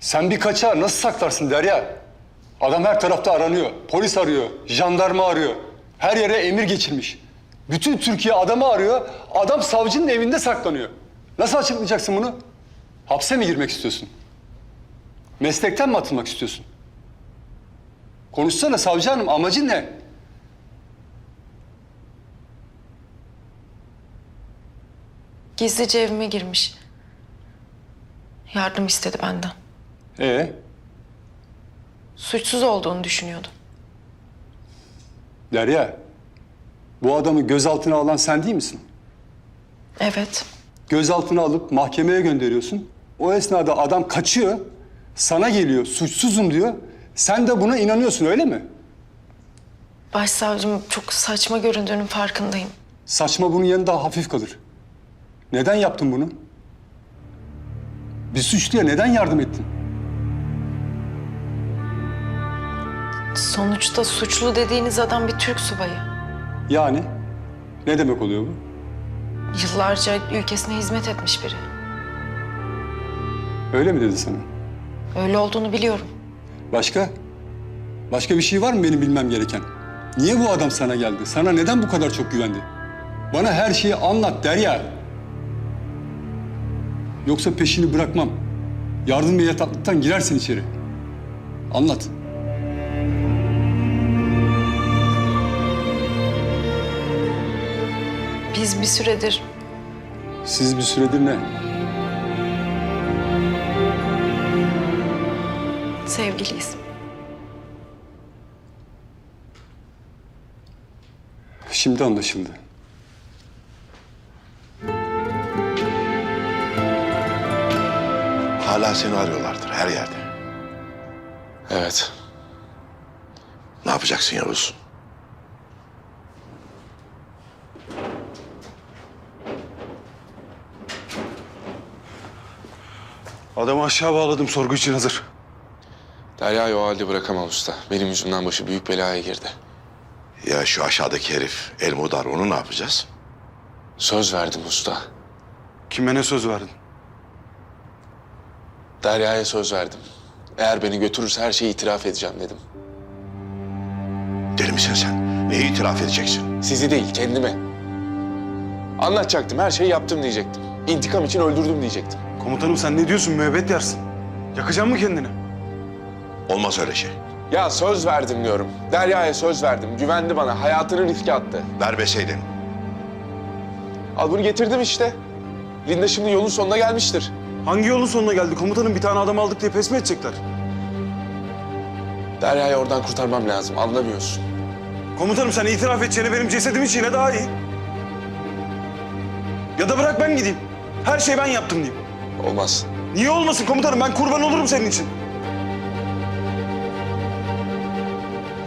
Sen bir kaçağı nasıl saklarsın Derya? Adam her tarafta aranıyor. Polis arıyor, jandarma arıyor. Her yere emir geçirmiş. Bütün Türkiye adamı arıyor. Adam savcının evinde saklanıyor. Nasıl açıklayacaksın bunu? Hapse mi girmek istiyorsun? Meslekten mi atılmak istiyorsun? Konuşsana savcı hanım amacın ne? Gizlice evime girmiş. Yardım istedi benden. Ee, Suçsuz olduğunu düşünüyordum. Derya, bu adamı gözaltına alan sen değil misin? Evet. Gözaltına alıp mahkemeye gönderiyorsun. O esnada adam kaçıyor, sana geliyor, suçsuzum diyor. Sen de buna inanıyorsun öyle mi? Başsavcım çok saçma göründüğünün farkındayım. Saçma bunun yanında hafif kalır. Neden yaptın bunu? Bir suçluya neden yardım ettin? Sonuçta suçlu dediğiniz adam bir Türk subayı. Yani ne demek oluyor bu? Yıllarca ülkesine hizmet etmiş biri. Öyle mi dedi sana? Öyle olduğunu biliyorum. Başka? Başka bir şey var mı benim bilmem gereken? Niye bu adam sana geldi? Sana neden bu kadar çok güvendi? Bana her şeyi anlat Derya. Yoksa peşini bırakmam. Yardım ve yataklıktan girersin içeri. Anlat. Biz bir süredir Siz bir süredir ne? sevgiliyiz. Şimdi anlaşıldı. Hala seni arıyorlardır her yerde. Evet. Ne yapacaksın Yavuz? Adamı aşağı bağladım sorgu için hazır. Derya'yı o halde bırakamam usta. Benim yüzümden başı büyük belaya girdi. Ya şu aşağıdaki herif Elmudar onu ne yapacağız? Söz verdim usta. Kime ne söz verdin? Derya'ya söz verdim. Eğer beni götürürse her şeyi itiraf edeceğim dedim. Deli misin sen? Neyi itiraf edeceksin? Sizi değil, kendime. Anlatacaktım, her şeyi yaptım diyecektim. İntikam için öldürdüm diyecektim. Komutanım sen ne diyorsun? Müebbet yersin. Yakacaksın mı kendini? Olmaz öyle şey. Ya söz verdim diyorum. Derya'ya söz verdim. Güvendi bana, hayatını riske attı. Vermeseydin. Al bunu getirdim işte. Linda şimdi yolun sonuna gelmiştir. Hangi yolun sonuna geldi? Komutanım bir tane adam aldık diye pes mi edecekler? Derya'yı oradan kurtarmam lazım, anlamıyorsun. Komutanım sen itiraf edeceğine benim cesedim için yine daha iyi. Ya da bırak ben gideyim. Her şeyi ben yaptım diyeyim. Olmaz. Niye olmasın komutanım? Ben kurban olurum senin için.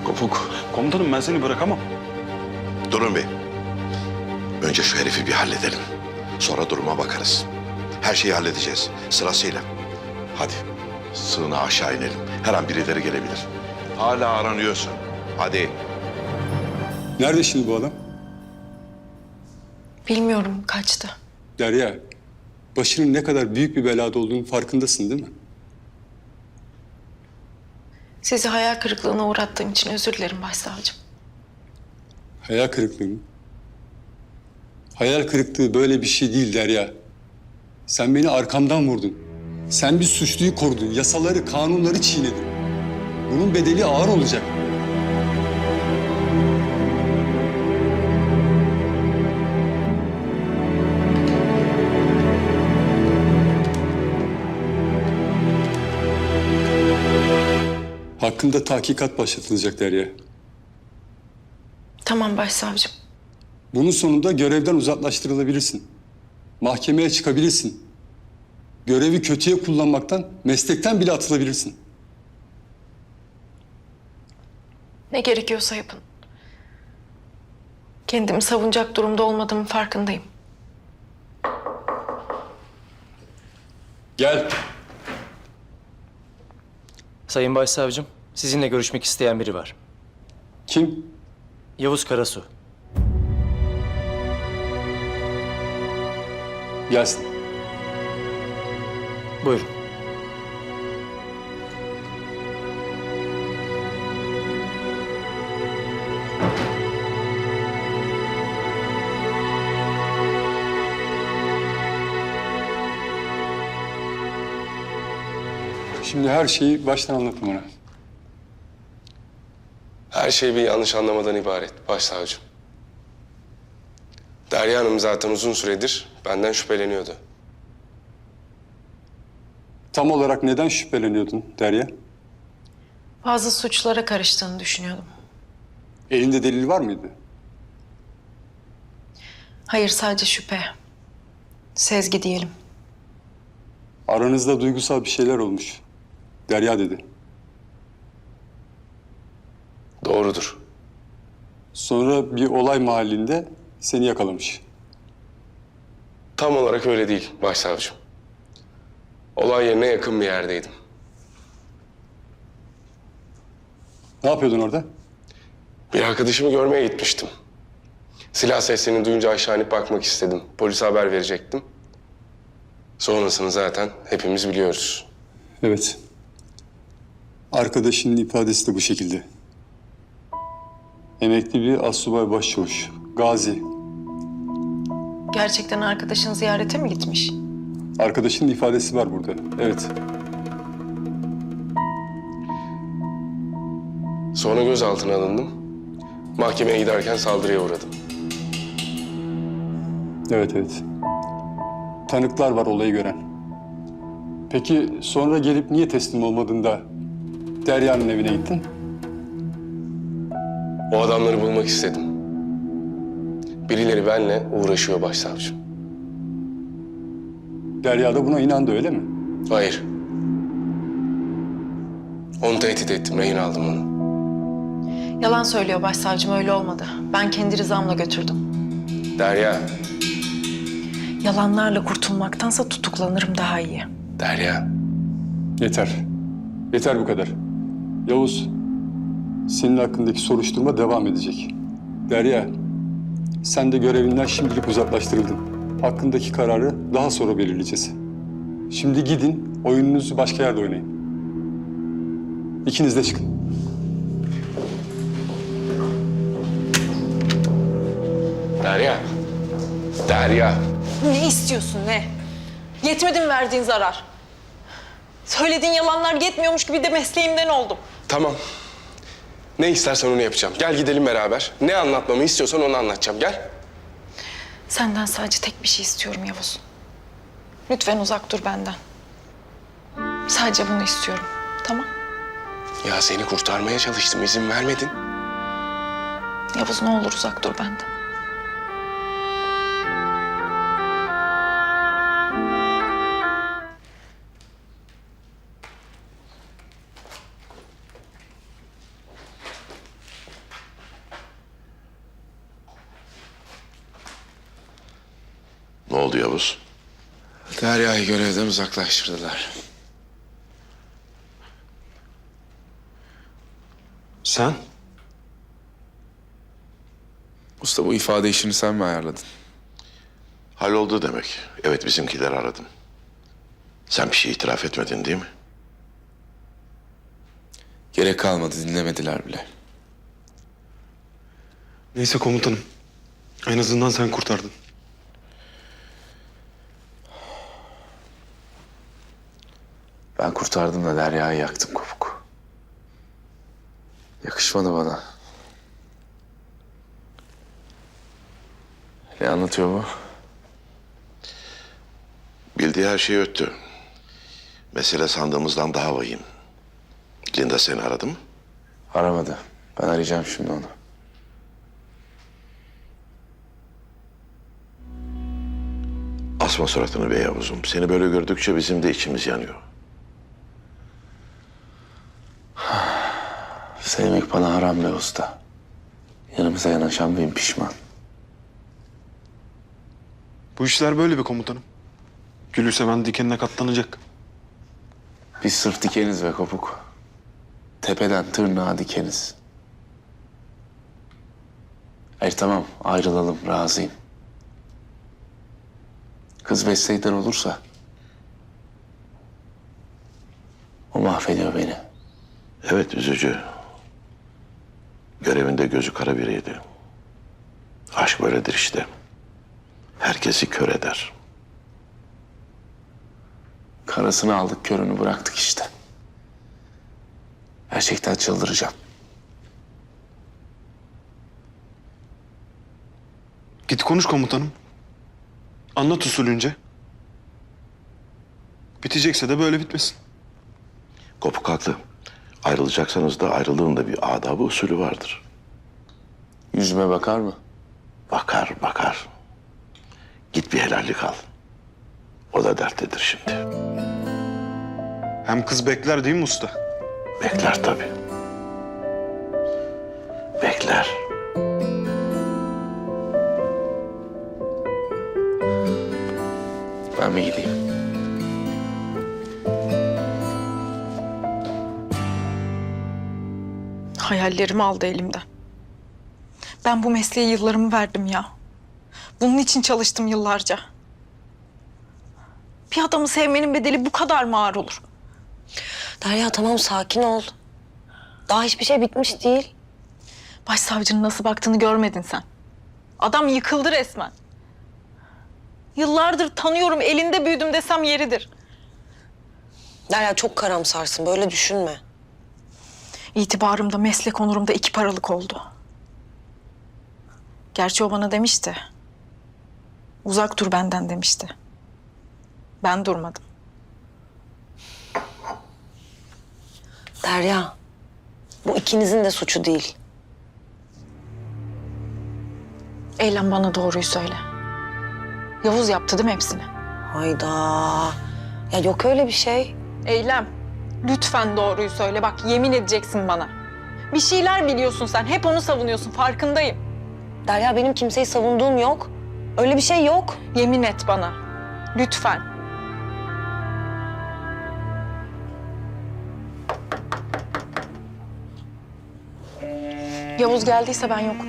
Kopuk. Komutanım ben seni bırakamam. Durun bir. Önce şu herifi bir halledelim. Sonra duruma bakarız. Her şeyi halledeceğiz sırasıyla. Hadi sığına aşağı inelim. Her an birileri gelebilir. Hala aranıyorsun. Hadi. Nerede şimdi bu adam? Bilmiyorum kaçtı. Derya, başının ne kadar büyük bir belada olduğunu farkındasın değil mi? Sizi hayal kırıklığına uğrattığım için özür dilerim başsavcım. Hayal kırıklığı mı? Hayal kırıklığı böyle bir şey değil Derya. Sen beni arkamdan vurdun. Sen bir suçluyu korudun. Yasaları, kanunları çiğnedin. Bunun bedeli ağır olacak. Hakkında tahkikat başlatılacak Derya. Tamam başsavcım. Bunun sonunda görevden uzaklaştırılabilirsin. Mahkemeye çıkabilirsin. Görevi kötüye kullanmaktan, meslekten bile atılabilirsin. Ne gerekiyorsa yapın. Kendimi savunacak durumda olmadığımın farkındayım. Gel. Sayın Başsavcım, Sizinle görüşmek isteyen biri var. Kim? Yavuz Karasu. Gelsin. Buyurun. Şimdi her şeyi baştan anlat bana. Her şey bir yanlış anlamadan ibaret başsavcım. Derya Hanım zaten uzun süredir benden şüpheleniyordu. Tam olarak neden şüpheleniyordun Derya? Bazı suçlara karıştığını düşünüyordum. Elinde delil var mıydı? Hayır sadece şüphe. Sezgi diyelim. Aranızda duygusal bir şeyler olmuş. Derya dedi. Doğrudur. Sonra bir olay mahallinde seni yakalamış. Tam olarak öyle değil başsavcım. Olay yerine yakın bir yerdeydim. Ne yapıyordun orada? Bir arkadaşımı görmeye gitmiştim. Silah seslerini duyunca aşağı inip bakmak istedim. Polise haber verecektim. Sonrasını zaten hepimiz biliyoruz. Evet. Arkadaşının ifadesi de bu şekilde. Emekli bir asubay başçavuş. Gazi. Gerçekten arkadaşın ziyarete mi gitmiş? Arkadaşının ifadesi var burada. Evet. Sonra gözaltına alındım. Mahkemeye giderken saldırıya uğradım. Evet evet. Tanıklar var olayı gören. Peki sonra gelip niye teslim olmadın da Derya'nın evine gittin? O adamları bulmak istedim. Birileri benle uğraşıyor başsavcım. Derya da buna inandı öyle mi? Hayır. Onu tehdit ettim, rehin aldım onu. Yalan söylüyor başsavcım öyle olmadı. Ben kendi rızamla götürdüm. Derya, Yalanlarla kurtulmaktansa tutuklanırım daha iyi. Derya. Yeter. Yeter bu kadar. Yavuz, senin hakkındaki soruşturma devam edecek. Derya, sen de görevinden şimdilik uzaklaştırıldın. Hakkındaki kararı daha sonra belirleyeceğiz. Şimdi gidin, oyununuzu başka yerde oynayın. İkiniz de çıkın. Derya. Derya. Ne istiyorsun ne? Yetmedi mi verdiğin zarar? Söylediğin yalanlar yetmiyormuş gibi de mesleğimden oldum. Tamam. Ne istersen onu yapacağım. Gel gidelim beraber. Ne anlatmamı istiyorsan onu anlatacağım. Gel. Senden sadece tek bir şey istiyorum Yavuz. Lütfen uzak dur benden. Sadece bunu istiyorum. Tamam? Ya seni kurtarmaya çalıştım. izin vermedin. Yavuz ne olur uzak dur benden. Derya'yı görevden uzaklaştırdılar. Sen? Usta bu ifade işini sen mi ayarladın? Halloldu demek. Evet bizimkiler aradım. Sen bir şey itiraf etmedin değil mi? Gerek kalmadı dinlemediler bile. Neyse komutanım. En azından sen kurtardın. Ben kurtardım da Derya'yı yaktım kopuk. Yakışmadı bana. Ne anlatıyor bu? Bildiği her şeyi öttü. Mesele sandığımızdan daha vahim. Linda seni aradı mı? Aramadı. Ben arayacağım şimdi onu. Asma suratını be Yavuz'um. Seni böyle gördükçe bizim de içimiz yanıyor. Sevmek bana haram be usta. Yanımıza yanaşan bin pişman. Bu işler böyle be komutanım. Gülü seven dikenine katlanacak. Biz sırf dikeniz be kopuk. Tepeden tırnağa dikeniz. Hayır tamam ayrılalım razıyım. Kız Vesey'den olursa... O mahvediyor beni. Evet üzücü. Görevinde gözü kara biriydi. Aşk böyledir işte. Herkesi kör eder. Karasını aldık körünü bıraktık işte. Gerçekten çıldıracağım. Git konuş komutanım. Anlat usulünce. Bitecekse de böyle bitmesin. Kopuk haklı. Ayrılacaksanız da ayrılığın da bir adabı usulü vardır. Yüzüme bakar mı? Bakar bakar. Git bir helallik al. O da derttedir şimdi. Hem kız bekler değil mi usta? Bekler tabii. Bekler. Ben bir gideyim. Hayallerimi aldı elimden. Ben bu mesleğe yıllarımı verdim ya. Bunun için çalıştım yıllarca. Bir adamı sevmenin bedeli bu kadar mı ağır olur? Derya tamam sakin ol. Daha hiçbir şey bitmiş değil. Başsavcının nasıl baktığını görmedin sen. Adam yıkıldı resmen. Yıllardır tanıyorum, elinde büyüdüm desem yeridir. Derya çok karamsarsın böyle düşünme. İtibarımda, meslek onurumda iki paralık oldu. Gerçi o bana demişti. Uzak dur benden demişti. Ben durmadım. Derya bu ikinizin de suçu değil. Eylem bana doğruyu söyle. Yavuz yaptı değil mi hepsini? Hayda. Ya yok öyle bir şey. Eylem, lütfen doğruyu söyle. Bak yemin edeceksin bana. Bir şeyler biliyorsun sen. Hep onu savunuyorsun. Farkındayım. Derya benim kimseyi savunduğum yok. Öyle bir şey yok. Yemin et bana. Lütfen. Yavuz geldiyse ben yokum.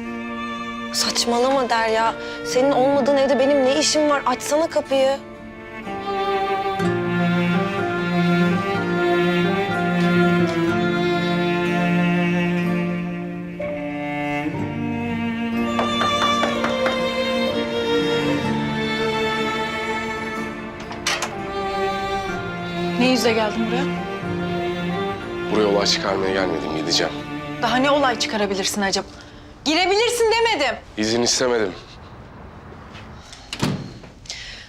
Saçmalama Derya. Senin olmadığın evde benim ne işim var? Açsana kapıyı. Yüzle geldin buraya? Buraya olay çıkarmaya gelmedim, gideceğim. Daha ne olay çıkarabilirsin acaba? Girebilirsin demedim. İzin istemedim.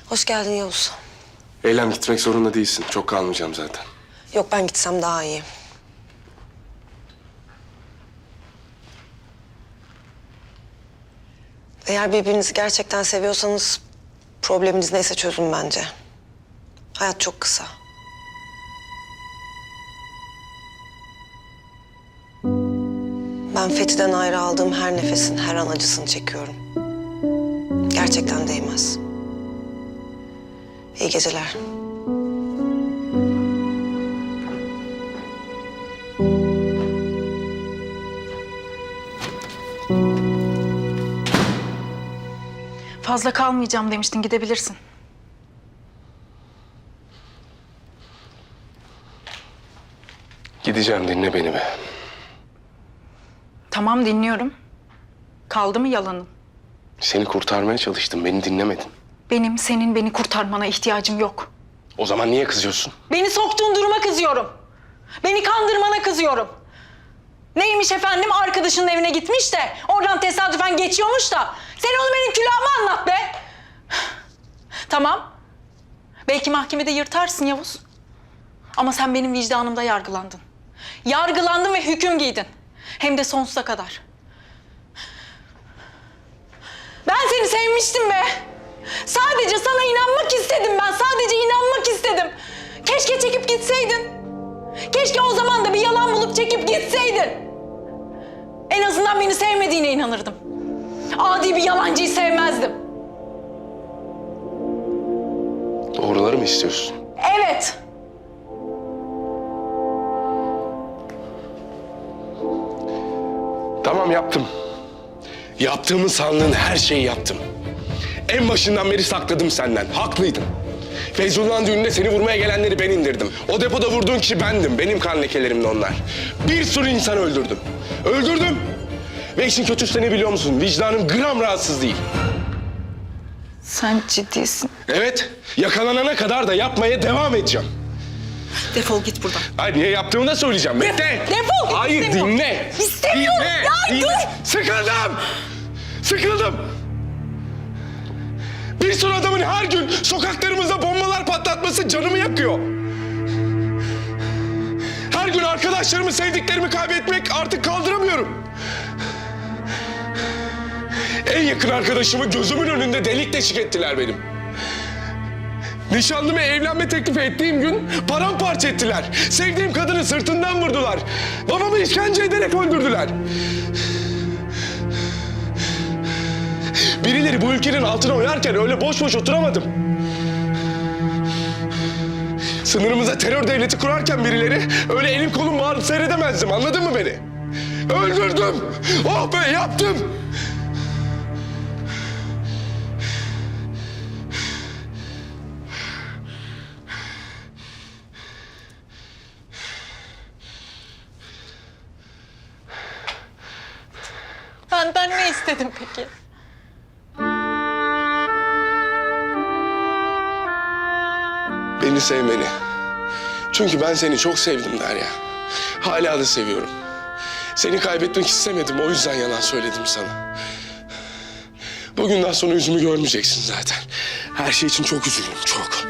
Hoş geldin Yavuz. Eylem gitmek zorunda değilsin. Çok kalmayacağım zaten. Yok ben gitsem daha iyi. Eğer birbirinizi gerçekten seviyorsanız probleminiz neyse çözün bence. Hayat çok kısa. Ben Fethi'den ayrı aldığım her nefesin her an acısını çekiyorum. Gerçekten değmez. İyi geceler. Fazla kalmayacağım demiştin. Gidebilirsin. Gideceğim, dinle beni be. Tamam dinliyorum. Kaldı mı yalanın? Seni kurtarmaya çalıştım, beni dinlemedin. Benim senin beni kurtarmana ihtiyacım yok. O zaman niye kızıyorsun? Beni soktuğun duruma kızıyorum. Beni kandırmana kızıyorum. Neymiş efendim arkadaşının evine gitmiş de oradan tesadüfen geçiyormuş da sen onu benim külahıma anlat be. Tamam. Belki mahkemede yırtarsın Yavuz. Ama sen benim vicdanımda yargılandın. Yargılandın ve hüküm giydin. Hem de sonsuza kadar. Ben seni sevmiştim be. Sadece sana inanmak istedim ben. Sadece inanmak istedim. Keşke çekip gitseydin. Keşke o zaman da bir yalan bulup çekip gitseydin. En azından beni sevmediğine inanırdım. Adi bir yalancıyı sevmezdim. Doğruları mı istiyorsun? Evet. Tamam yaptım. Yaptığımı sandığın her şeyi yaptım. En başından beri sakladım senden. Haklıydın. Feyzullah'ın düğününde seni vurmaya gelenleri ben indirdim. O depoda vurduğun kişi bendim. Benim kan lekelerimdi onlar. Bir sürü insan öldürdüm. Öldürdüm. Ve işin kötüsü ne biliyor musun? Vicdanım gram rahatsız değil. Sen ciddisin. Evet, yakalanana kadar da yapmaya devam edeceğim. Defol git buradan. Hayır niye yaptığımı da söyleyeceğim. Bekle. defol git, Hayır istemiyorum. dinle. İstemiyorum. Dinle, Ya dinle. dur. Sıkıldım. Sıkıldım. Bir sürü adamın her gün sokaklarımızda bombalar patlatması canımı yakıyor. Her gün arkadaşlarımı, sevdiklerimi kaybetmek artık kaldıramıyorum. En yakın arkadaşımı gözümün önünde delik deşik ettiler benim. Nişanlımı evlenme teklifi ettiğim gün paramparça ettiler. Sevdiğim kadını sırtından vurdular. Babamı işkence ederek öldürdüler. Birileri bu ülkenin altına oynarken öyle boş boş oturamadım. Sınırımıza terör devleti kurarken birileri öyle elim kolum bağırıp seyredemezdim anladın mı beni? Öldürdüm. Oh be yaptım. Benden ne istedin peki? Beni sevmeni. Çünkü ben seni çok sevdim Derya. Hala da seviyorum. Seni kaybetmek istemedim. O yüzden yalan söyledim sana. Bugünden sonra yüzümü görmeyeceksin zaten. Her şey için çok üzüldüm, çok.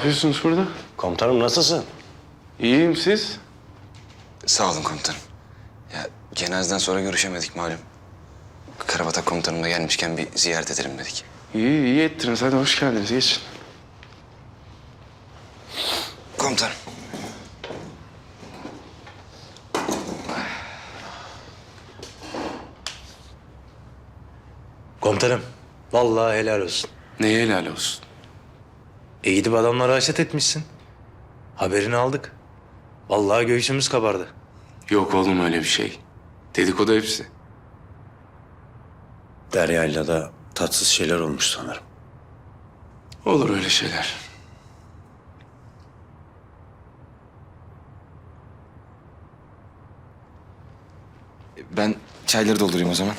Yapıyorsunuz burada? Komutanım nasılsın? İyiyim siz? Sağ olun komutanım. Ya cenazeden sonra görüşemedik malum. Karabatak komutanım da gelmişken bir ziyaret edelim dedik. İyi, iyi ettiniz. Hadi hoş geldiniz. Geçin. Komutanım. Komutanım, vallahi helal olsun. Neye helal olsun? E gidip adamlara haşet etmişsin. Haberini aldık. Vallahi göğsümüz kabardı. Yok oğlum öyle bir şey. Dedikodu hepsi. Derya'yla da tatsız şeyler olmuş sanırım. Olur öyle şeyler. Ben çayları doldurayım o zaman.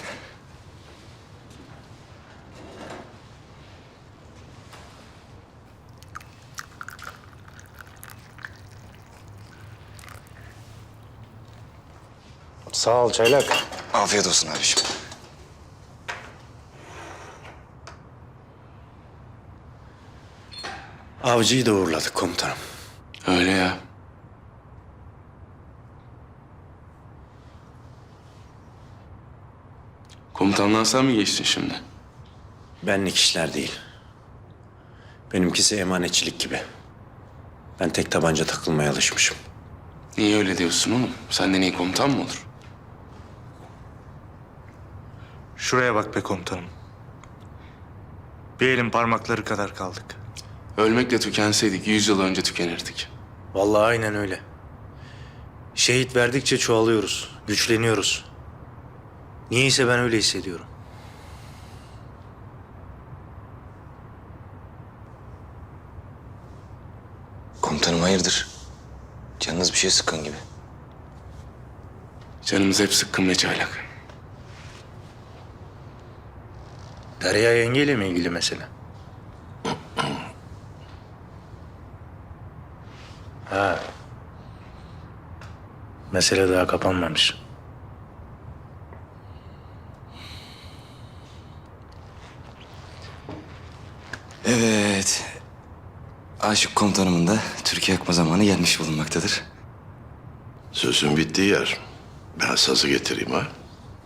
Sağ ol Çaylak. Afiyet olsun abiciğim. Avcıyı da uğurladık komutanım. Öyle ya. Komutanlığa sen mi geçtin şimdi? Benlik işler değil. Benimkisi emanetçilik gibi. Ben tek tabanca takılmaya alışmışım. Niye öyle diyorsun oğlum? Senden iyi komutan mı olur? Şuraya bak be komutanım. Bir elin parmakları kadar kaldık. Ölmekle tükenseydik yüz yıl önce tükenirdik. Vallahi aynen öyle. Şehit verdikçe çoğalıyoruz, güçleniyoruz. Niyeyse ben öyle hissediyorum. Komutanım hayırdır? Canınız bir şey sıkkın gibi. Canımız hep sıkkın ve çaylak. Derya yengeyle mi ilgili mesele? Ha. Mesele daha kapanmamış. Evet. Aşık komutanımın da Türkiye yakma zamanı gelmiş bulunmaktadır. Sözün bittiği yer. Ben sazı getireyim ha.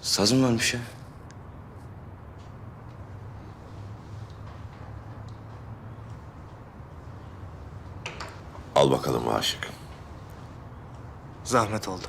Saz mı varmış ya? Al bakalım aşık. Zahmet oldu.